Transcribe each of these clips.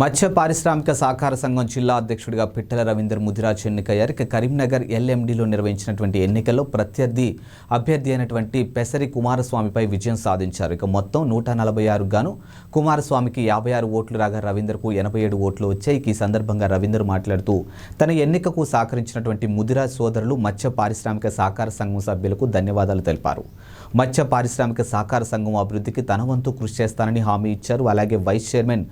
మత్స్య పారిశ్రామిక సహకార సంఘం జిల్లా అధ్యక్షుడిగా పిట్టల రవీందర్ ముదిరాజ్ ఎన్నికయ్యారు. ఇక కరీంనగర్ ఎల్ఎండిలో నిర్వహించినటువంటి ఎన్నికల్లో ప్రత్యర్థి అభ్యర్థి అయినటువంటి పెసరి కుమారస్వామిపై విజయం సాధించారు. ఇక మొత్తం నూట నలభై ఆరు గాను కుమారస్వామికి యాభై ఆరు ఓట్లు రాగా రవీందర్కు ఎనభై ఏడు ఓట్లు వచ్చాయి. ఈ సందర్భంగా రవీందర్ మాట్లాడుతూ తన ఎన్నికకు సహకరించినటువంటి ముదిరాజ్ సోదరులు మత్స్య పారిశ్రామిక సహకార సంఘం సభ్యులకు ధన్యవాదాలు తెలిపారు. మత్స్య పారిశ్రామిక సహకార సంఘం అభివృద్ధికి తన వంతు కృషి చేస్తానని హామీ ఇచ్చారు. అలాగే వైస్ చైర్మన్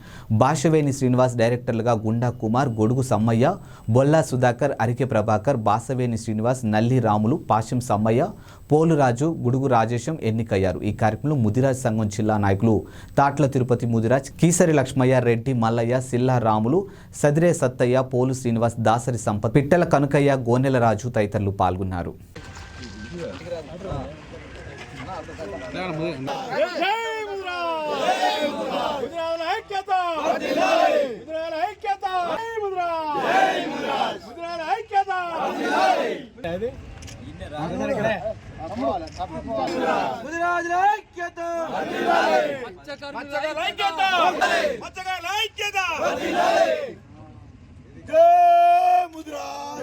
భాషవేణి శ్రీనివాస్ డైరెక్టర్లుగా గుండా కుమార్ గొడుగు సమ్మయ్య బొల్లా సుధాకర్ అరికె ప్రభాకర్ బాసవేని శ్రీనివాస్ నల్లి రాములు పాశం సమ్మయ్య పోలురాజు గుడుగు రాజేశం ఎన్నికయ్యారు. ఈ కార్యక్రమంలో ముదిరాజ్ సంఘం జిల్లా నాయకులు తాట్ల తిరుపతి ముదిరాజ్ కీసరి లక్ష్మయ్య రెడ్డి మల్లయ్య సిల్లా రాములు సదిరే సత్తయ్య పోలు శ్రీనివాస్ దాసరి సంపత్ పిట్టల కనుకయ్య గోనెల రాజు తదితరులు పాల్గొన్నారు. జై ఐక్యత వర్ధిల్లాలి ముద్రాల ఐక్యత జై ముద్రా జై ముద్రా ముద్రాల ఐక్యత వర్ధిల్లాలి అది ముద్రాల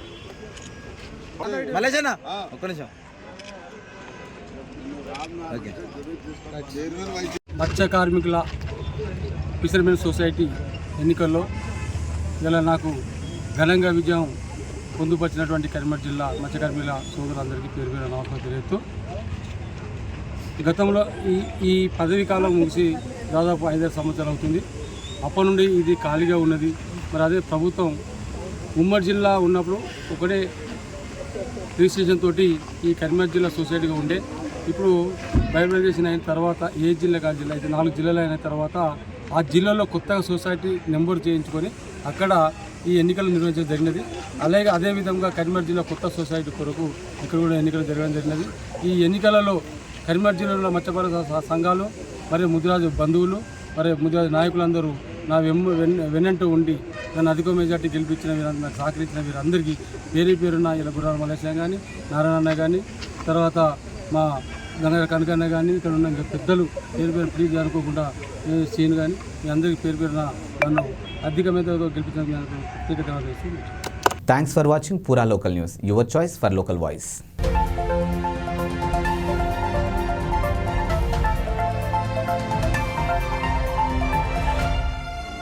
మలేజనా ఒక్క నిమిషం. మత్స్య కార్మికుల ఫిషర్మెన్ సొసైటీ ఎన్నికల్లో ఇలా నాకు ఘనంగా విజయం పొందుపరిచినటువంటి కరీంనగర్ జిల్లా మత్స్య కార్మికుల సోదరులందరికీ పేరు పేరు నమస్కారం తెలియజేస్తూ గతంలో ఈ ఈ పదవీ కాలం ముగిసి దాదాపు ఐదారు సంవత్సరాలు అవుతుంది. అప్పటి నుండి ఇది ఖాళీగా ఉన్నది. మరి అదే ప్రభుత్వం ఉమ్మడి జిల్లా ఉన్నప్పుడు ఒకటే రిజిస్ట్రేషన్ తోటి ఈ కరీంనగర్ జిల్లా సొసైటీగా ఉండే. ఇప్పుడు బైబిలైజేషన్ అయిన తర్వాత ఏ జిల్లా కాదు జిల్లా అయితే నాలుగు జిల్లాలు అయిన తర్వాత ఆ జిల్లాలో కొత్తగా సొసైటీ నెంబర్ చేయించుకొని అక్కడ ఈ ఎన్నికలు నిర్వహించడం జరిగినది. అలాగే అదేవిధంగా కరీంనగర్ జిల్లా కొత్త సొసైటీ కొరకు ఇక్కడ కూడా ఎన్నికలు జరగడం జరిగినది. ఈ ఎన్నికలలో కరీంనగర్ జిల్లాలో మత్స్యపర సంఘాలు మరియు ముదిరాజు బంధువులు మరి ముదిరాజు నాయకులందరూ నా వెమ్ము వెన్ వెన్నంటూ ఉండి నన్ను అధిక మెజార్టీ గెలిపించిన వీరందరూ నాకు సహకరించిన వీరందరికీ పేరు పేరున ఇలా గుర్రాల మలేషియా కానీ నారాయణ కానీ తర్వాత మా గంగ కనకన్న కానీ ఇక్కడ ఉన్న ఇంకా పెద్దలు పేరు పేరు ప్లీజ్ అనుకోకుండా సీన్ కానీ మీ అందరికీ పేరు పేరున నన్ను అధిక మెజార్టీతో గెలిపించిన ప్రత్యేక ధన్యవాదాలు thanks for watching Poora local news your choice for local voice